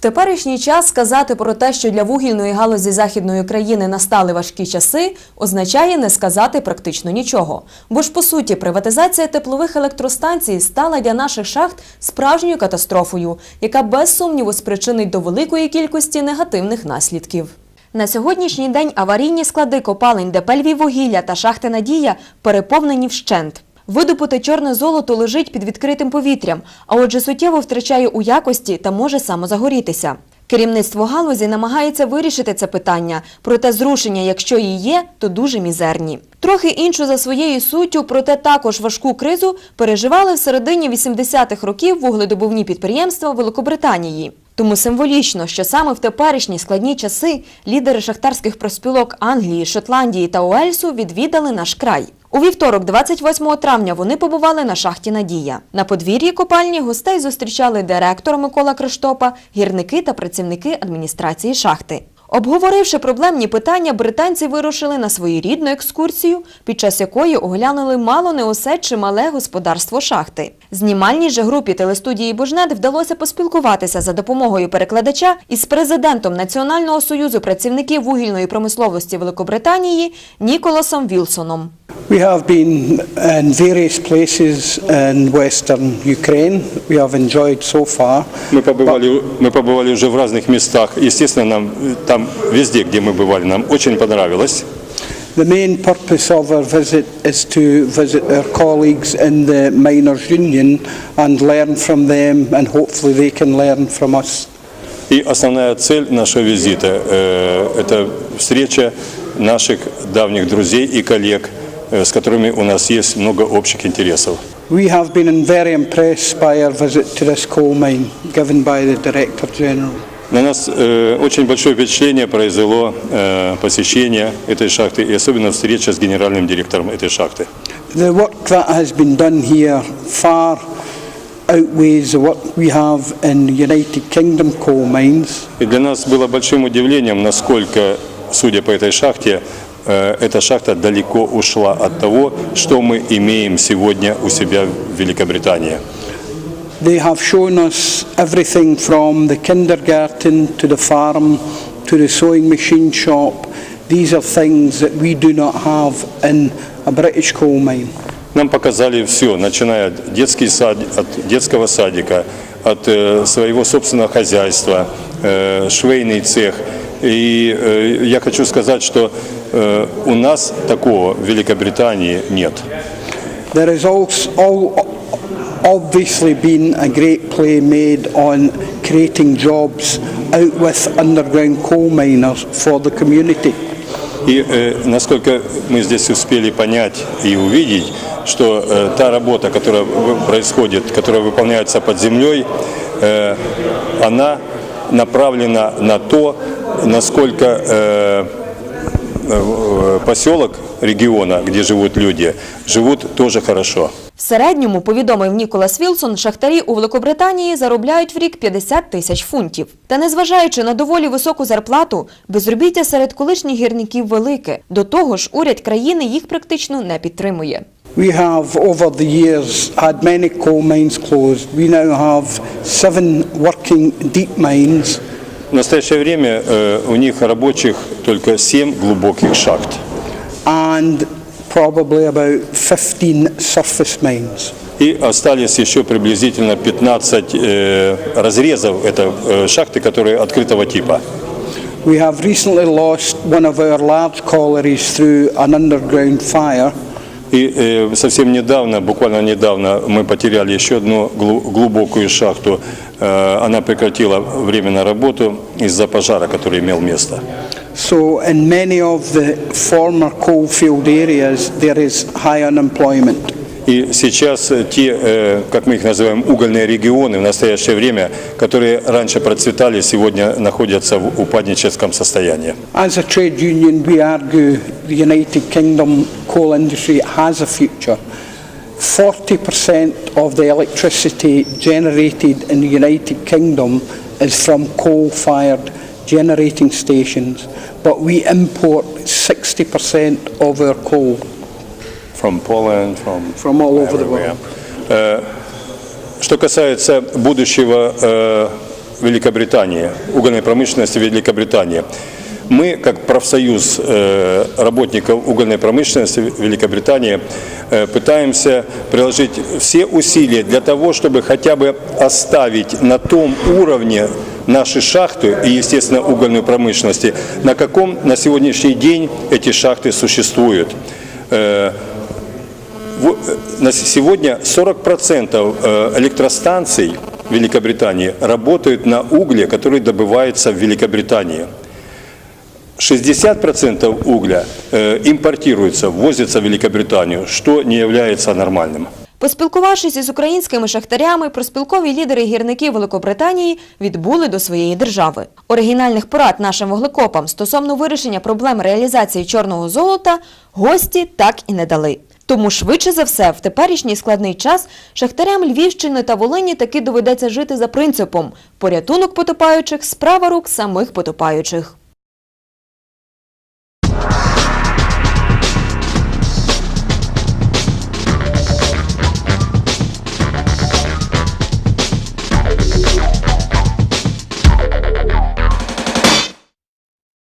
теперішній час сказати про те, що для вугільної галузі західної країни настали важкі часи, означає не сказати практично нічого. Бо ж по суті, приватизація теплових електростанцій стала для наших шахт справжньою катастрофою, яка без сумніву спричинить до великої кількості негативних наслідків. На сьогоднішній день аварійні склади копалень ДП «Львіввугілля» та шахти Надія переповнені вщент. Видобуте чорне золото лежить під відкритим повітрям, а отже суттєво втрачає у якості та може самозагорітися. Керівництво галузі намагається вирішити це питання, проте зрушення, якщо і є, то дуже мізерні. Трохи іншу за своєю суттю, проте також важку кризу переживали в середині 80-х років вугледобувні підприємства Великобританії. Тому символічно, що саме в теперішні складні часи лідери шахтарських проспілок Англії, Шотландії та Уельсу відвідали наш край. У вівторок, 28 травня, вони побували на шахті Надія. На подвір'ї копальні гостей зустрічали директор Микола Криштопа, гірники та працівники адміністрації шахти. Обговоривши проблемні питання, британці вирушили на своєрідну екскурсію, під час якої оглянули мало не усе чимале господарство шахти. Знімальній же групі телестудії Божнет вдалося поспілкуватися за допомогою перекладача із президентом Національного союзу працівників вугільної промисловості Великобританії Ніколасом Вілсоном. We have been in various places in western Ukraine. We have enjoyed so far. Мы побывали, мы побывали уже в разных местах. Естественно, нам э, там везде, где мы бывали, нам очень понравилось. The main purpose of our visit is to visit our colleagues in the miners' union and learn from them, and hopefully they can learn from us. И основная цель нашего визита э, – это встреча наших давних друзей и коллег, э, с которыми у нас есть много общих интересов. We have been very impressed by our visit to this coal mine given by the Director General. На нас э, очень большое впечатление произвело э, посещение этой шахты и особенно встреча с генеральным директором этой шахты. The work that has been done here far outweighs the work we have in United Kingdom coal mines. И для нас было большим удивлением, насколько, судя по этой шахте, э, эта шахта далеко ушла от того, что мы имеем сегодня у себя в Великобритании. They have shown us everything from the kindergarten to the farm to the sewing machine shop. These are things that we do not have in a British coal mine. Нам показали все, начиная от, детский сад, от детского садика, от э, своего собственного хозяйства, э, швейный цех. И э, я хочу сказать, что э, у нас такого в Великобритании нет. There has also all, obviously been a great play made on creating jobs out with underground coal miners for the community. И э, насколько мы здесь успели понять и увидеть, что э, та работа, которая происходит, которая выполняется под землей, э, она направлена на то, насколько э, э, поселок региона, где живут люди, живут тоже хорошо. В середньому, повідомив Ніколас Вілсон, шахтарі у Великобританії заробляють в рік 50 тисяч фунтів. Та незважаючи на доволі високу зарплату, безробіття серед колишніх гірників велике. До того ж, уряд країни їх практично не підтримує. We have over the years had many coal mines closed. We now have seven working deep mines В настоящее время э, у них рабочих только 7 глубоких шахт. and probably about 15 surface mines. И остались еще приблизительно 15 э, разрезов. Это э, шахты, которые открытого типа. We have recently lost one of our large collieries through an underground fire. И э, совсем недавно, буквально недавно, мы потеряли еще одну глу- глубокую шахту. Э, она прекратила временно работу из-за пожара, который имел место. So in many of the former coalfield areas there is high unemployment. И сейчас э, те, э, как мы их называем, угольные регионы в настоящее время, которые раньше процветали, сегодня находятся в упадническом состоянии. As a trade union we argue the United Kingdom coal industry has a future. 40% of the electricity generated in the United Kingdom is from coal-fired generating stations, but we import 60% of our coal. From Poland, from, From all over the everywhere. Э, Что касается будущего э, Великобритании, угольной промышленности Великобритании. Мы, как профсоюз э, работников угольной промышленности Великобритании, пытаемся приложить все усилия для того, чтобы хотя бы оставить на том уровне наши шахты и, естественно, угольную промышленности, на каком на сегодняшний день эти шахты существуют. Э, на сегодня 40% э, электростанций Великобритании работают на угле, который добывается в Великобритании. 60% угля э, импортируется, ввозится в Великобританию, что не является нормальным. Поспілкувавшись із українськими шахтарями, проспілкові лідери гірників Великобританії відбули до своєї держави. Оригінальних порад нашим вуглекопам стосовно вирішення проблем реалізації чорного золота гості так і не дали. Тому швидше за все, в теперішній складний час шахтарям Львівщини та Волині таки доведеться жити за принципом порятунок потопаючих справа рук самих потопаючих.